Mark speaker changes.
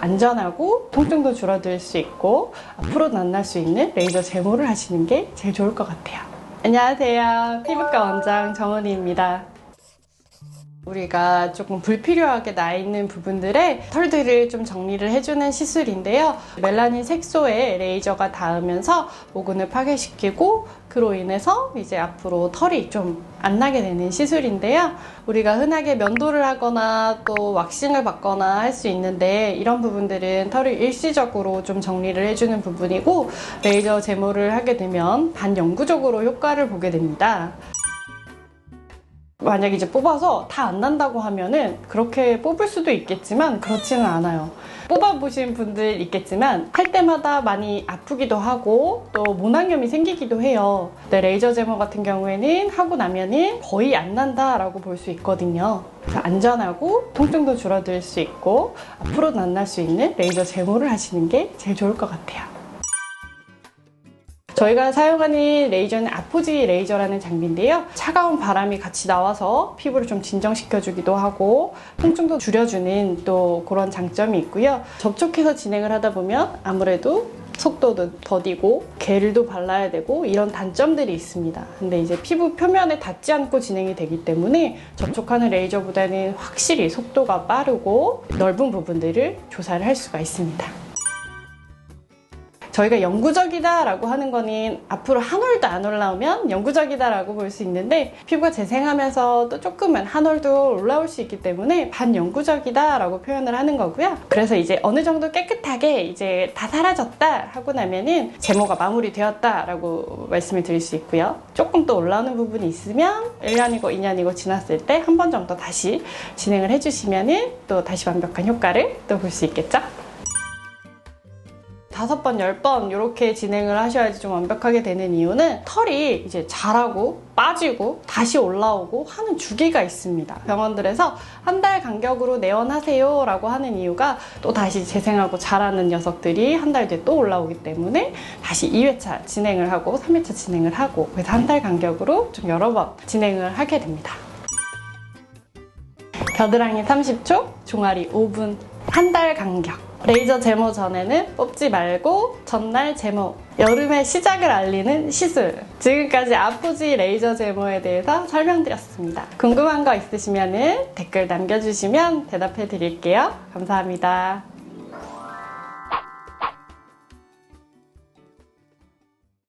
Speaker 1: 안전하고 통증도 줄어들 수 있고 앞으로 만날 수 있는 레이저 제모를 하시는 게 제일 좋을 것 같아요. 안녕하세요. 피부과 원장 정은희입니다. 우리가 조금 불필요하게 나 있는 부분들의 털들을 좀 정리를 해주는 시술인데요. 멜라닌 색소에 레이저가 닿으면서 모근을 파괴시키고 그로 인해서 이제 앞으로 털이 좀 안 나게 되는 시술인데요. 우리가 흔하게 면도를 하거나 또 왁싱을 받거나 할 수 있는데 이런 부분들은 털을 일시적으로 좀 정리를 해주는 부분이고 레이저 제모를 하게 되면 반영구적으로 효과를 보게 됩니다. 만약 이제 뽑아서 다 안 난다고 하면은 그렇게 뽑을 수도 있겠지만 그렇지는 않아요. 뽑아보신 분들 있겠지만 할 때마다 많이 아프기도 하고 또 모낭염이 생기기도 해요. 근데 레이저 제모 같은 경우에는 하고 나면은 거의 안 난다라고 볼 수 있거든요. 안전하고 통증도 줄어들 수 있고 앞으로 만날 수 있는 레이저 제모를 하시는 게 제일 좋을 것 같아요. 저희가 사용하는 레이저는 아포지 레이저라는 장비인데요. 차가운 바람이 같이 나와서 피부를 좀 진정시켜주기도 하고 통증도 줄여주는 또 그런 장점이 있고요. 접촉해서 진행을 하다 보면 아무래도 속도도 더디고 겔도 발라야 되고 이런 단점들이 있습니다. 근데 이제 피부 표면에 닿지 않고 진행이 되기 때문에 접촉하는 레이저보다는 확실히 속도가 빠르고 넓은 부분들을 조사를 할 수가 있습니다. 저희가 영구적이다라고 하는 거는 앞으로 한 올도 안 올라오면 영구적이다라고 볼 수 있는데 피부가 재생하면서 또 조금은 한 올도 올라올 수 있기 때문에 반영구적이다라고 표현을 하는 거고요. 그래서 이제 어느 정도 깨끗하게 이제 다 사라졌다 하고 나면은 제모가 마무리되었다라고 말씀을 드릴 수 있고요. 조금 또 올라오는 부분이 있으면 1년이고 2년이고 지났을 때 한 번 정도 다시 진행을 해주시면은 또 다시 완벽한 효과를 또 볼 수 있겠죠? 다섯 번, 열 번 이렇게 진행을 하셔야지 좀 완벽하게 되는 이유는 털이 이제 자라고 빠지고 다시 올라오고 하는 주기가 있습니다. 병원들에서 한 달 간격으로 내원하세요 라고 하는 이유가 또 다시 재생하고 자라는 녀석들이 한 달 뒤에 또 올라오기 때문에 다시 2회차 진행을 하고 3회차 진행을 하고 그래서 한 달 간격으로 좀 여러 번 진행을 하게 됩니다. 겨드랑이 30초, 종아리 5분, 한 달 간격. 레이저 제모 전에는 뽑지 말고 전날 제모. 여름의 시작을 알리는 시술. 지금까지 아포지 레이저 제모에 대해서 설명드렸습니다. 궁금한 거 있으시면 댓글 남겨주시면 대답해 드릴게요. 감사합니다.